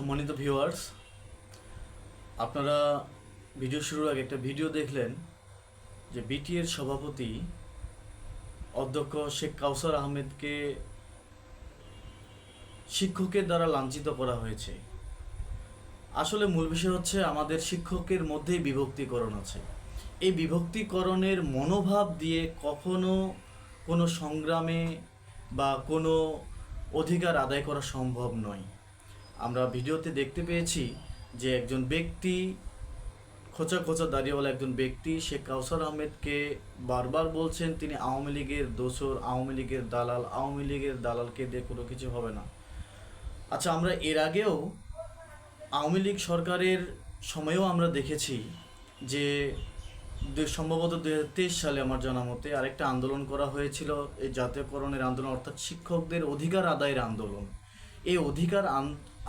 সম্মানিত ভিউয়ার্স আপনারা ভিডিও শুরুর আগে একটা ভিডিও দেখলেন যে বিটিএর সভাপতি অধ্যক্ষ শেখ কাউসার আহমেদকে শিক্ষকের দ্বারা লাঞ্ছিত করা হয়েছে। আসলে মূল বিষয় হচ্ছে আমাদের শিক্ষকের মধ্যেই বিভক্তিকরণ আছে। এই বিভক্তিকরণের মনোভাব দিয়ে কখনো কোনো সংগ্রামে বা কোনো অধিকার আদায় করা সম্ভব নয়। আমরা ভিডিওতে দেখতে পেয়েছি যে একজন ব্যক্তি, খোঁচা খোঁচা দাঁড়িয়েওয়ালা একজন ব্যক্তি শেখ কাউসার আহমেদকে বারবার বলছেন তিনি আওয়ামী লীগের দোসর, আওয়ামী লীগের দালাল, আওয়ামী লীগের দালালকে দিয়ে কোনো কিছু হবে না। আচ্ছা আমরা এর আগেও আওয়ামী লীগ সরকারের সময়েও আমরা দেখেছি যে সম্ভবত দু হাজার তেইশ সালে আমার জানা মতে আরেকটা আন্দোলন করা হয়েছিল, এই জাতীয়করণের আন্দোলন, অর্থাৎ শিক্ষকদের অধিকার আদায়ের আন্দোলন। এই অধিকার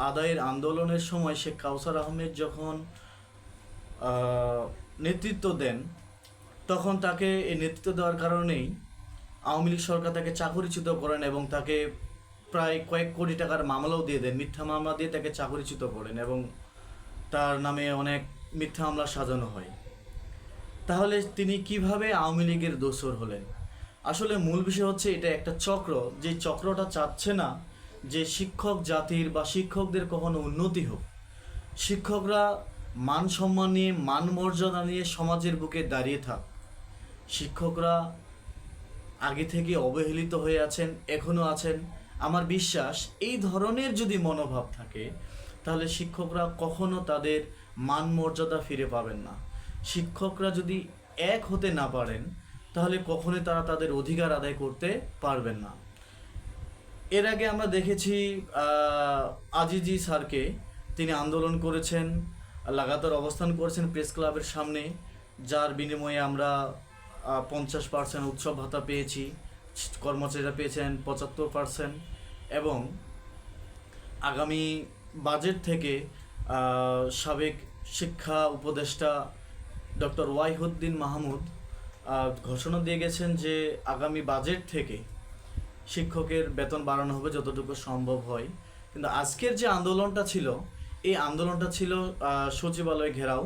আদায়ের আন্দোলনের সময় শেখ কাউসার আহমেদ যখন নেতৃত্ব দেন, তখন তাকে এই নেতৃত্ব দেওয়ার কারণেই আওয়ামী লীগ সরকার তাকে চাকরিচ্যুত করেন এবং তাকে প্রায় কয়েক কোটি টাকার মামলাও দিয়ে দেন। মিথ্যা মামলা দিয়ে তাকে চাকরিচ্যুত করেন এবং তার নামে অনেক মিথ্যা মামলা সাজানো হয়। তাহলে তিনি কীভাবে আওয়ামী লীগের দোসর হলেন? আসলে মূল বিষয় হচ্ছে এটা একটা চক্র। যে চক্রটা চাচ্ছে না যে শিক্ষক জাতির বা শিক্ষকদের কখনো উন্নতি হোক, শিক্ষকরা মান সম্মান নিয়ে, মান মর্যাদা নিয়ে সমাজের বুকে দাঁড়িয়ে থাক। শিক্ষকরা আগে থেকে অবহেলিত হয়ে আছেন এখনও আছেন। আমার বিশ্বাস, এই ধরনের যদি মনোভাব থাকে, তাহলে শিক্ষকরা কখনো তাদের মান মর্যাদা ফিরে পাবেন না। শিক্ষকরা যদি এক হতে না পারেন, তাহলে কখনোই তারা তাদের অধিকার আদায় করতে পারবেন না। এর আগে আমরা দেখেছি আজিজি স্যারকে তিনি আন্দোলন করেছেন, লাগাতার অবস্থান করেছেন প্রেস ক্লাবের সামনে, যার বিনিময়ে আমরা পঞ্চাশ পার্সেন্ট উৎসব ভাতা পেয়েছি, কর্মচারীরা পেয়েছেন পঁচাত্তর পার্সেন্ট এবং আগামী বাজেট থেকে সাবেক শিক্ষা উপদেষ্টা ডক্টর ওয়াইহুদ্দিন মাহমুদ ঘোষণা দিয়ে গেছেন যে আগামী বাজেট থেকে শিক্ষকের বেতন বাড়ানো হবে যতটুকু সম্ভব হয়। কিন্তু আজকের যে আন্দোলনটা ছিল, এই আন্দোলনটা ছিল সচিবালয় ঘেরাও।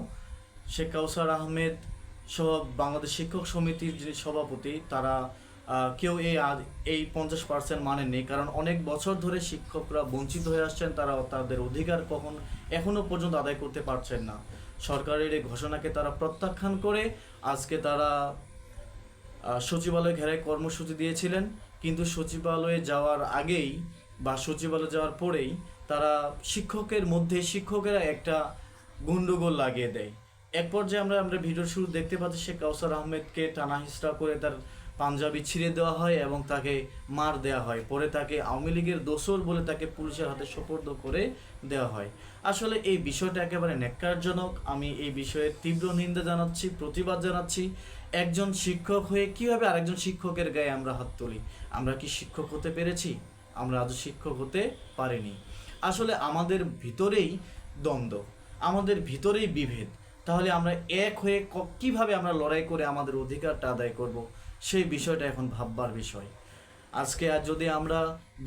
শেখ কাউসার আহমেদ সহ বাংলাদেশ শিক্ষক সমিতির যে সভাপতি, তারা কেউ এই এই পঞ্চাশ পার্সেন্ট মানেননি। কারণ অনেক বছর ধরে শিক্ষকরা বঞ্চিত হয়ে আসছেন, তারা তাদের অধিকার কখন এখনও পর্যন্ত আদায় করতে পারছেন না। সরকারের এই ঘোষণাকে তারা প্রত্যাখ্যান করে, আজকে তারা সচিবালয় ঘেরায় কর্মসূচি দিয়েছিলেন, কিন্তু সচিবালয়ে যাওয়ার আগেই বা সচিবালয়ে যাওয়ার পরেই তারা শিক্ষকের মধ্যে শিক্ষকেরা একটা গন্ডগোল লাগিয়ে দেয়। এক পর্যায়ে আমরা আমরা ভিডিওর শুরু দেখতে পাচ্ছি শেখ কাউসার আহমেদকে টানা করে তার পাঞ্জাবি ছিঁড়ে দেওয়া হয় এবং তাকে মার দেওয়া হয়। পরে তাকে আওয়ামী লীগের দোসর বলে তাকে পুলিশের হাতে সোপর্দ করে দেওয়া হয়। আসলে এই বিষয়টা একেবারে ন্যাক্কারজনক। আমি এই বিষয়ে তীব্র নিন্দা জানাচ্ছি, প্রতিবাদ জানাচ্ছি একজন শিক্ষক হয়ে কীভাবে আরেকজন শিক্ষকের গায়ে আমরা হাত তুলি? আমরা কি শিক্ষক হতে পেরেছি? আমরা আজ শিক্ষক হতে পারিনি। আসলে আমাদের ভিতরেই দ্বন্দ্ব, আমাদের ভিতরেই বিভেদ। তাহলে আমরা এক হয়ে কীভাবে আমরা লড়াই করে আমাদের অধিকারটা আদায় করব? সেই বিষয়টা এখন ভাববার বিষয়। আজকে আর যদি আমরা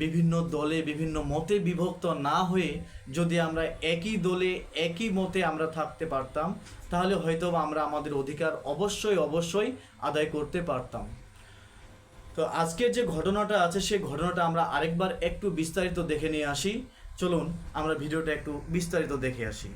বিভিন্ন দলে, বিভিন্ন মতে বিভক্ত না হয়ে যদি আমরা একই দলে, একই মতে আমরা থাকতে পারতাম, তাহলে হয়তো আমরা আমাদের অধিকার অবশ্যই অবশ্যই আদায় করতে পারতাম। তো আজকের যে ঘটনাটা আছে, সেই ঘটনাটা আমরা আরেকবার একটু বিস্তারিত দেখে নিয়ে আসি। চলুন, আমরা ভিডিওটা একটু বিস্তারিত দেখে আসি।